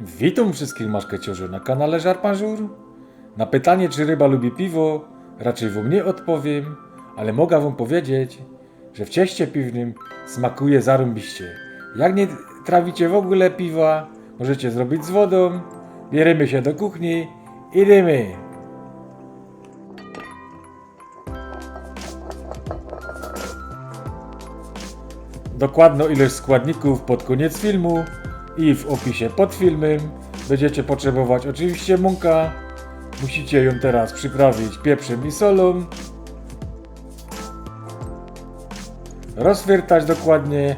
Witam wszystkich maszkeciorzy na kanale Żarpanżur. Na pytanie, czy ryba lubi piwo, raczej wam nie odpowiem, ale mogę wam powiedzieć, że w cieście piwnym smakuje zarąbiście. Jak nie trawicie w ogóle piwa, możecie zrobić z wodą, bierzemy się do kuchni i dymy. Dokładną ilość składników pod koniec filmu i w opisie pod filmem. Będziecie potrzebować oczywiście mąka. Musicie ją teraz przyprawić pieprzem i solą. Rozwiertać dokładnie.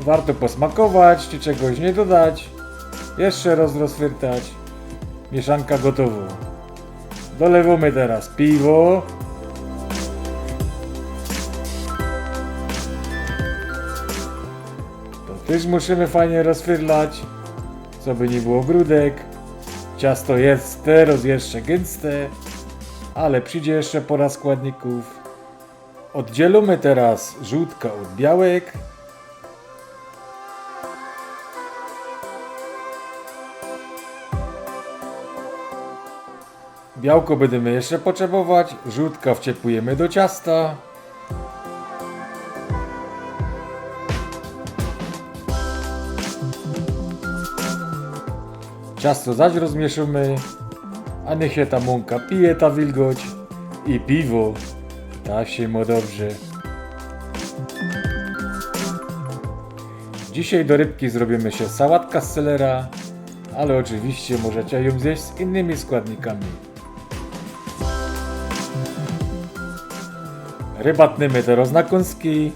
Warto posmakować, czy czegoś nie dodać. Jeszcze raz rozwiertać. Mieszanka gotowa. Dolewamy teraz piwo. Też musimy fajnie rozwyrlać, co by nie było grudek. Ciasto jest teraz jeszcze gęste, ale przyjdzie jeszcze pora składników. Oddzielimy teraz żółtka od białek. Białko będziemy jeszcze potrzebować, żółtka wciepujemy do ciasta. Ciasto zaś rozmieszymy, a niech się ta mąka pije, ta wilgoć i piwo. Tak się mu dobrze. Dzisiaj do rybki zrobimy się sałatka z selera, ale oczywiście możecie ją zjeść z innymi składnikami. Ryba tniemy teraz na kąski,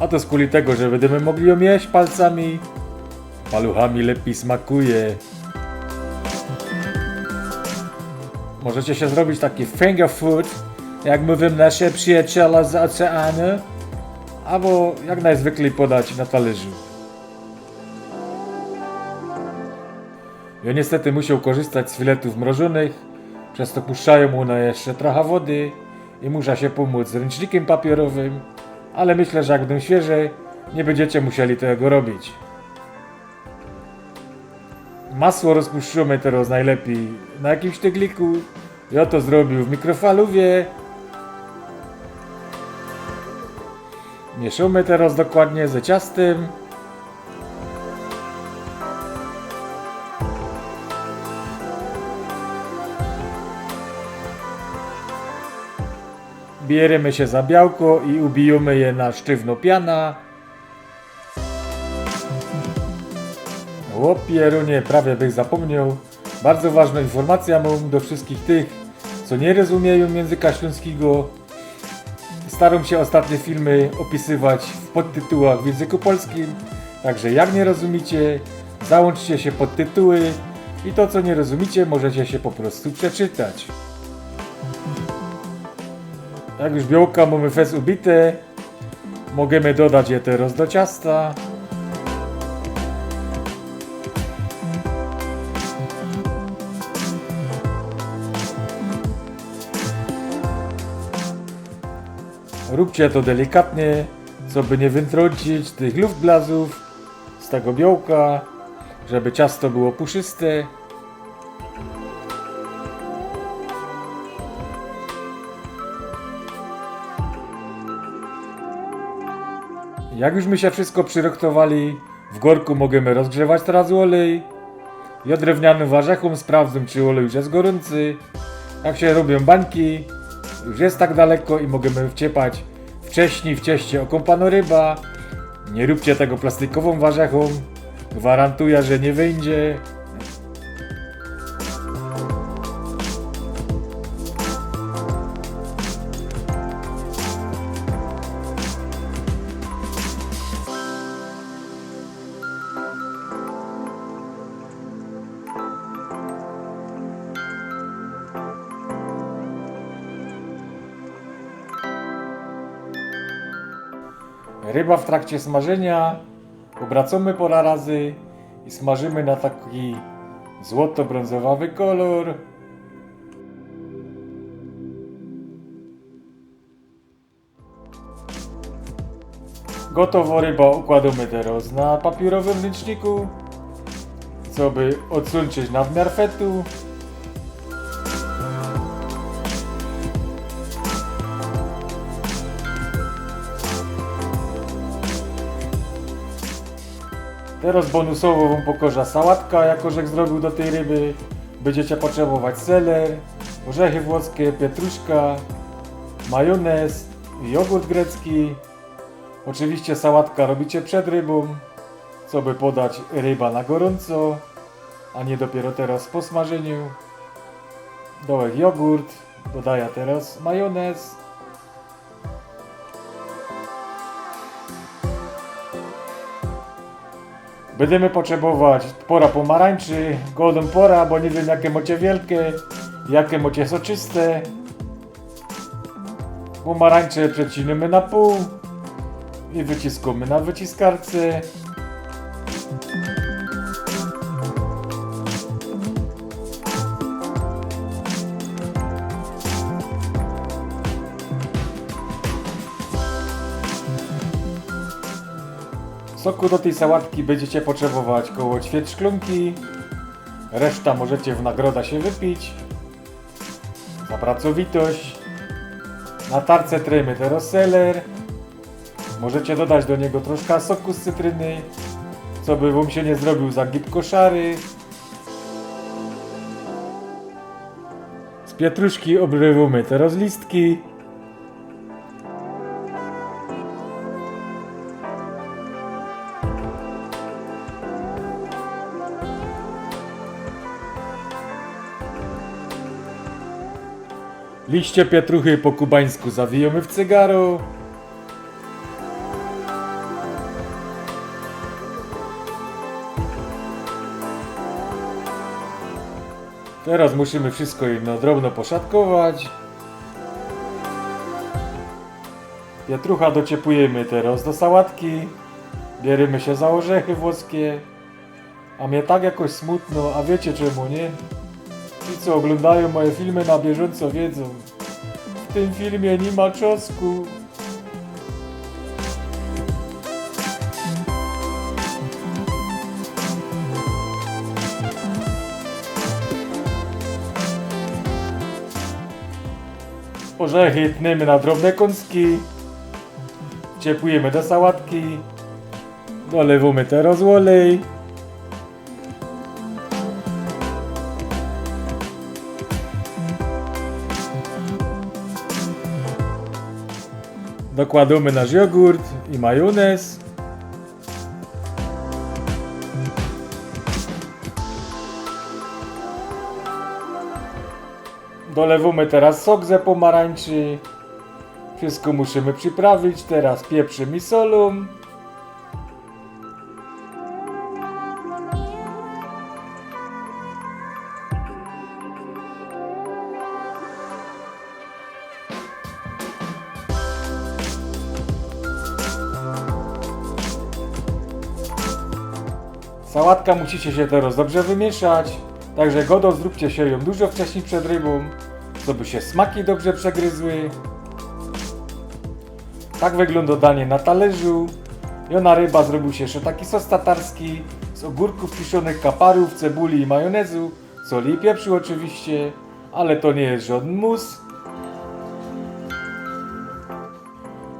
a to z kuli tego, że będziemy mogli ją jeść palcami. Paluchami lepiej smakuje. Możecie się zrobić taki finger food, jak mówią nasze przyjaciele z oceanu, albo jak najzwyklej podać na talerzu. Ja niestety musiał korzystać z filetów mrożonych, przez to puszczają mu na jeszcze trochę wody i muszę się pomóc z ręcznikiem papierowym, ale myślę, że jak będą świeże, nie będziecie musieli tego robić. Masło rozpuszczamy teraz najlepiej na jakimś tygliku. Ja to zrobił w mikrofalówie. Mieszamy teraz dokładnie ze ciastem. Bierzemy się za białko i ubijamy je na sztywno piana. O pierunie, prawie bych zapomniał. Bardzo ważna informacja mam do wszystkich tych, co nie rozumieją języka śląskiego. Staram się ostatnie filmy opisywać w podtytułach w języku polskim, także jak nie rozumiecie, załączcie się pod tytuły i to co nie rozumiecie możecie się po prostu przeczytać. Jak już białka mamy fez ubite, możemy dodać je teraz do ciasta. Róbcie to delikatnie, co by nie wytrącić tych luftblazów z tego białka, żeby ciasto było puszyste. Jak już my się wszystko przyroktowali, w gorku możemy rozgrzewać teraz olej. Ja drewnianym warzechom sprawdzę, czy olej już jest gorący. Jak się robią bańki, już jest tak daleko i możemy wciepać wcześniej w cieście okąpano ryba. Nie róbcie tego plastikową warzechą. Gwarantuję, że nie wyjdzie. Ryba w trakcie smażenia obracamy pora razy i smażymy na taki złoto-brązowawy kolor. Gotowo ryba układamy teraz na papierowym ręczniku. co by odsłonić nadmiar fetu. Teraz bonusowo wam pokorza sałatka, jako że zrobił do tej ryby. Będziecie potrzebować seler, orzechy włoskie, pietruszka, majonez, jogurt grecki. Oczywiście sałatka robicie przed rybą, co by podać ryba na gorąco, a nie dopiero teraz po smażeniu. Dołek jogurt, dodaję teraz majonez. Będziemy potrzebować pora pomarańczy, golden pora, bo nie wiem jakie macie wielkie, jakie macie soczyste. Pomarańcze przecinamy na pół i wyciskamy na wyciskarce. Soku do tej sałatki będziecie potrzebować koło ćwierć szklunki. Reszta możecie w nagroda się wypić. Za pracowitość. Na tarce trejmy teraz seler. Możecie dodać do niego troszkę soku z cytryny, co by wam się nie zrobił za gibko szary. Z pietruszki obrywamy teraz listki. Liście pietruchy po kubańsku zawijamy w cygaro. Teraz musimy wszystko jedno drobno poszatkować. Pietrucha dociepujemy teraz do sałatki. Bierzemy się za orzechy włoskie. A mnie tak jakoś smutno, a wiecie czemu, nie? Ci co oglądają moje filmy na bieżąco wiedzą. W tym filmie nie ma czosku. Orzechy tniemy na drobne kąski. Ciepujemy do sałatki. Dolewamy teraz olej. Dokładamy nasz jogurt i majonez. Dolewamy teraz sok ze pomarańczy. Wszystko musimy przyprawić. Teraz pieprzem i solą. Sałatka musicie się teraz dobrze wymieszać, także godo zróbcie się ją dużo wcześniej przed rybą, żeby się smaki dobrze przegryzły. Tak wygląda danie na talerzu. Jona ryba zrobił się jeszcze taki sos tatarski z ogórków kiszonych, kaparów, cebuli i majonezu, soli i pieprzu oczywiście, ale to nie jest żaden mus.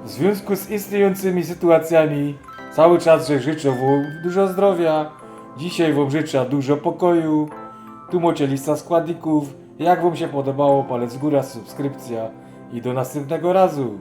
W związku z istniejącymi sytuacjami cały czas życzę wam dużo zdrowia. Dzisiaj wam życzę dużo pokoju. Tu macie lista składników. Jak wam się podobało, palec w górę, subskrypcja i do następnego razu.